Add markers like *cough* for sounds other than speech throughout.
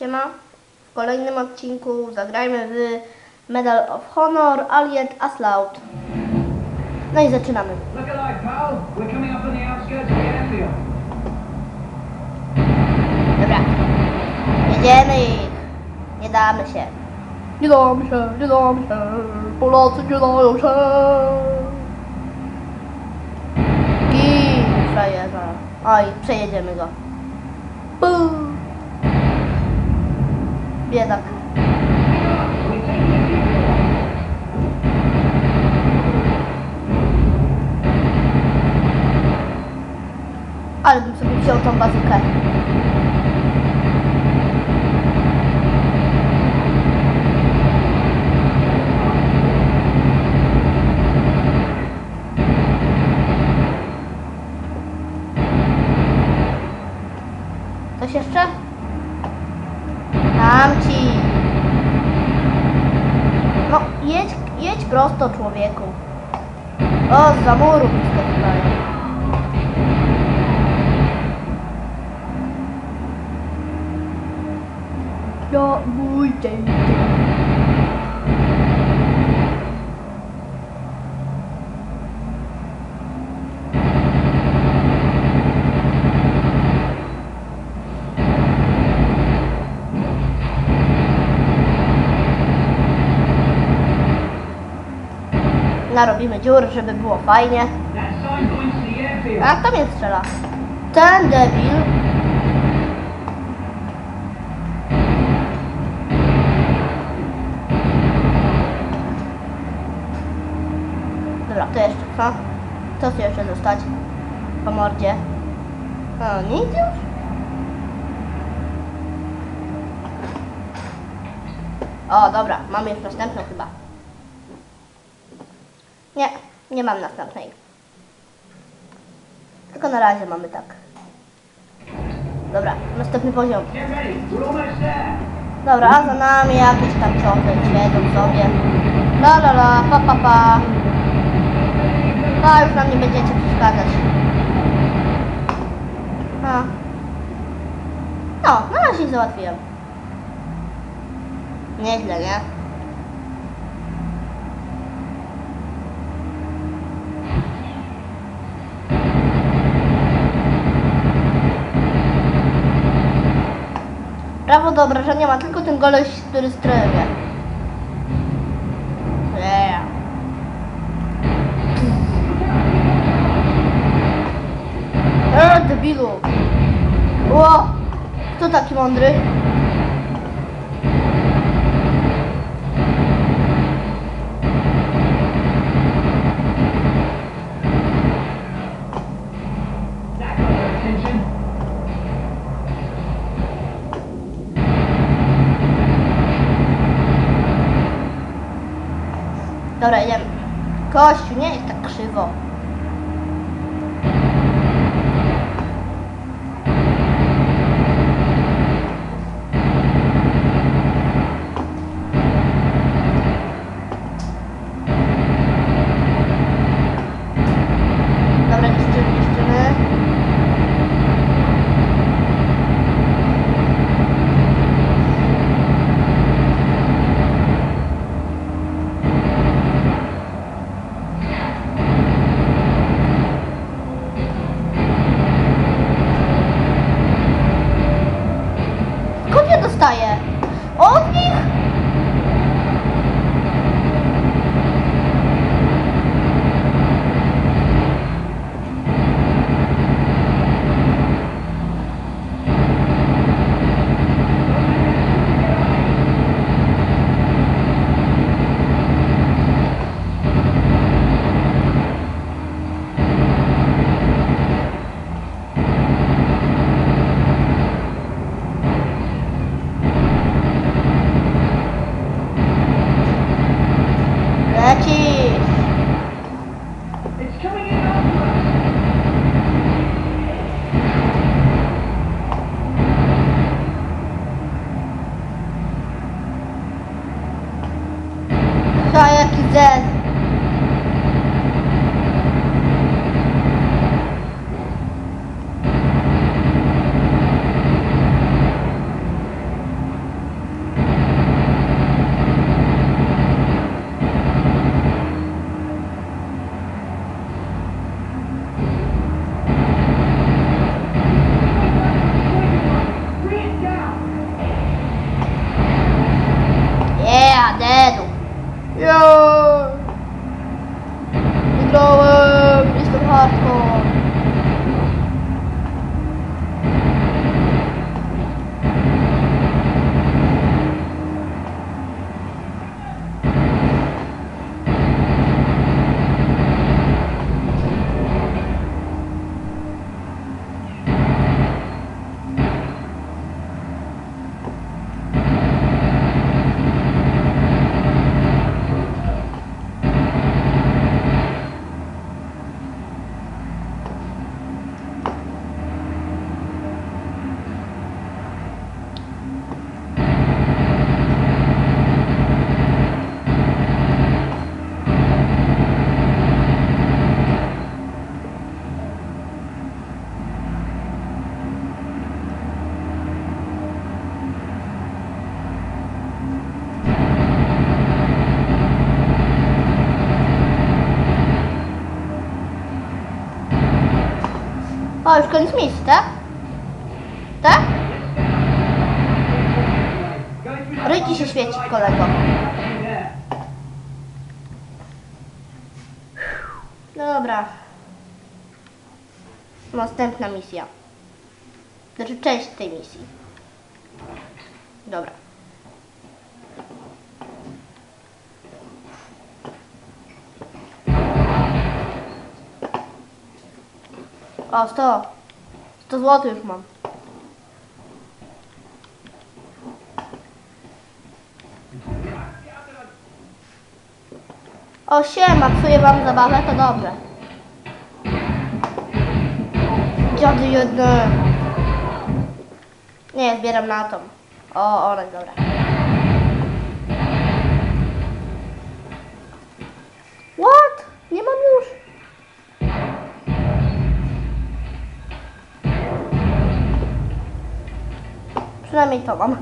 Siema. W kolejnym odcinku zagrajmy w Medal of Honor Allied Assault. No i zaczynamy. Dobra. Jedziemy ich. Nie damy się. Nie damy się, nie damy się. Polacy nie dają się. I frajerza. Oj, przejedziemy go. Bum. Biedak. Ale bym sobie wziął tą bazukę. Jeszcze? Tam ci. No, jedź, jedź prosto człowieku. O, za muru wyskakiwają. Ja, mój dzień. Narobimy dziur, żeby było fajnie. A kto mnie strzela? Ten debil. Dobra, to jeszcze co? Co chce jeszcze zostać? Po mordzie. O, nic już? O, dobra, mam już następną chyba. Nie, nie mam następnej. Tylko na razie mamy tak. Dobra, następny poziom. Dobra, a za nami jakieś tam cioty siedzą sobie. La la la, pa pa pa. No już nam nie będziecie przeszkadzać. A. No, na razie załatwiłem. Nieźle, nie? Prawo do obrażenia ma tylko ten goleś, który strzeluje. Yeah. Eee, debilu. Ło! Kto taki mądry? Dobra, idziemy. Kościół, powstaje. On ich 같고 już koniec misji, tak? Tak? Ryki się świeci, kolego. Dobra. Następna misja. Znaczy część tej misji. Dobra. O, 100. 100 zł już mam. O, siema, psuję wam zabawę, to dobrze. Dziady jedne. Nie, zbieram na tą. O, jest dobra. What? Nie mam już. Przynajmniej to mam.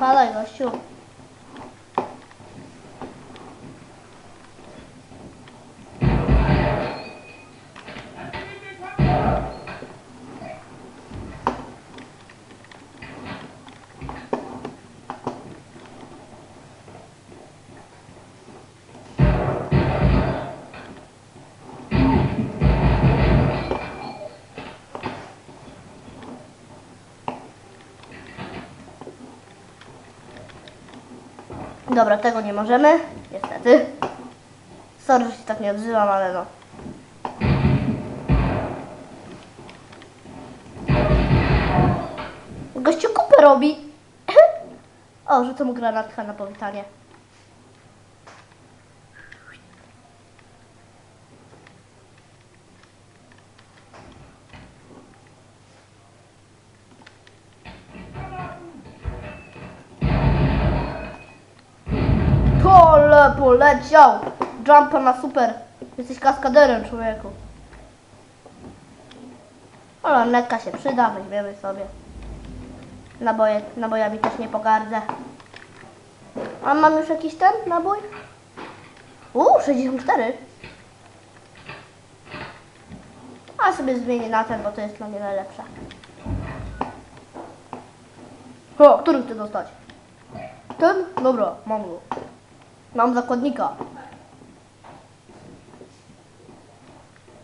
Padaj, gościu. Dobra, tego nie możemy. Niestety. Sorry, że się tak nie odzywam, ale no. Gościu kupę robi. *laughs* O, rzucę mu granatka na powitanie. Pole poleciał! Jumpa na super. Jesteś kaskaderem, człowieku. Ale neka się przyda, weźmiemy sobie. Naboje, nabojami też nie pogardzę. A mam już jakiś ten nabój? Uuu, 64. A sobie zmienię na ten, bo to jest dla mnie najlepsze. O, który chcę dostać? Ten? Dobra, mam go. Mam zakładnika.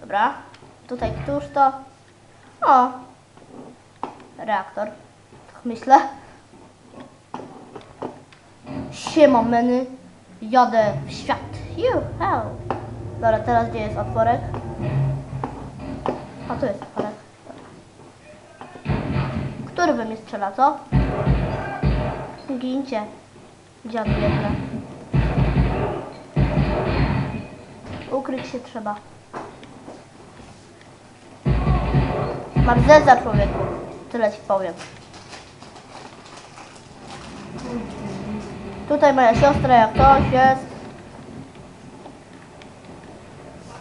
Dobra. Tutaj któż to? O. Reaktor. Tak myślę. Siema meny. Jadę w świat. Juhu. Dobra, teraz gdzie jest otworek? A tu jest otworek. Który we mnie strzela, co? Gincie. Dziadu jedne. Ukryć się trzeba. Marzeza człowieku. Tyle ci powiem. Tutaj moja siostra, jak ktoś jest.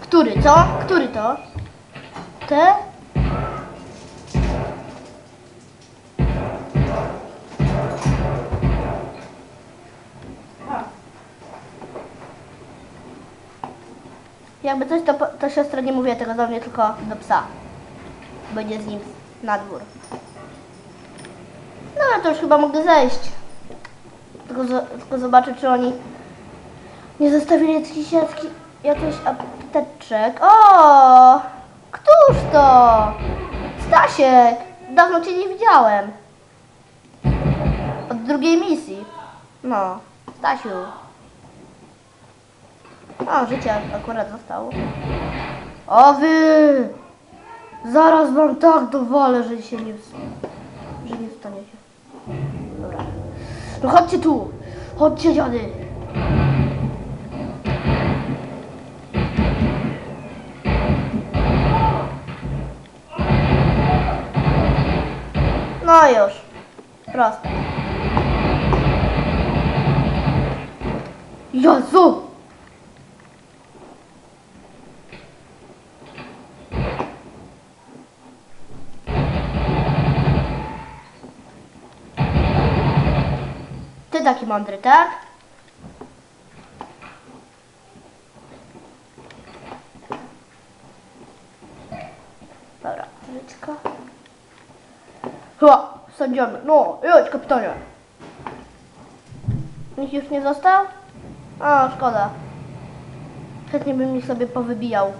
Który, co? Który to? Te? Jakby coś, to, to siostra nie mówiła tego do mnie, tylko do psa. Będzie z nim na dwór. No ale to już chyba mogę zejść. Tylko, tylko zobaczę, czy oni nie zostawili jakichś, jakichś apteczek. O! Któż to? Stasiek! Dawno cię nie widziałem. Od drugiej misji. No, Stasiu. A, życie akurat zostało. O wy! Zaraz wam tak dowalę, że się nie, że nie wstaniecie. Dobra. No chodźcie tu! Chodźcie dziady! No już. Proste. Jezu! Taki mądry, tak? Dobra, żyćka. Chyba, sądzimy. No, jedź kapitanie. Nikt już nie został? A, szkoda. Chętnie bym ich sobie powybijał.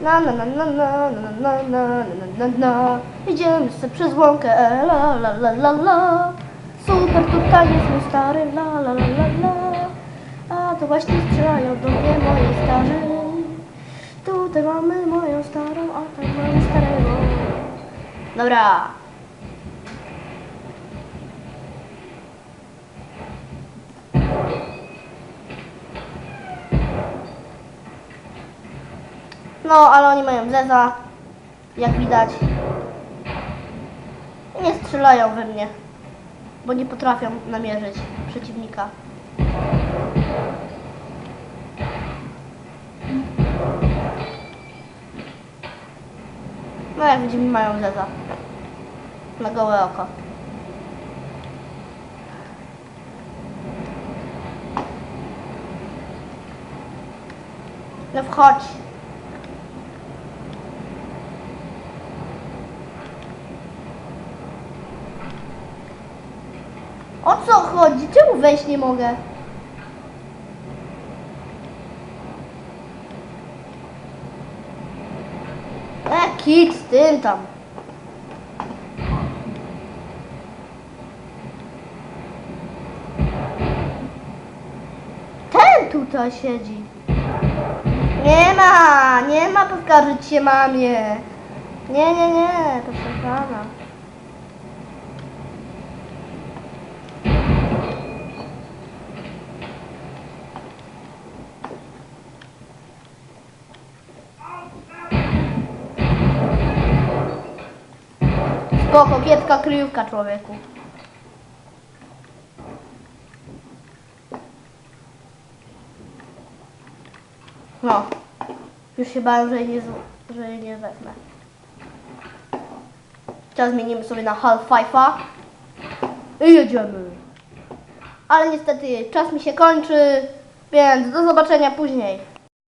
Na na na na na na na na na na na Idziemy sobie przez łąkę, e, la la la la la Super, tutaj jest mój stary, la la la la la A to właśnie strzelają do mnie moi starzy Tutaj mamy moją starą, a tam mamy starego Dobra No, ale oni mają zeza, jak widać. Nie strzelają we mnie, bo nie potrafią namierzyć przeciwnika. No, jak widzimy, mają zeza. Na gołe oko. No wchodź. O co chodzi? Czemu wejść nie mogę? E, kit z tym tam. Ten tutaj siedzi. Nie ma, nie ma poskarżyć się mamie. Nie, nie, nie, proszę pana. Spoko, kiepska kryjówka człowieku. No. Już się bałem, że nie, że nie wezmę. Teraz zmienimy sobie na Half-Life'a. I jedziemy. Ale niestety czas mi się kończy, więc do zobaczenia później.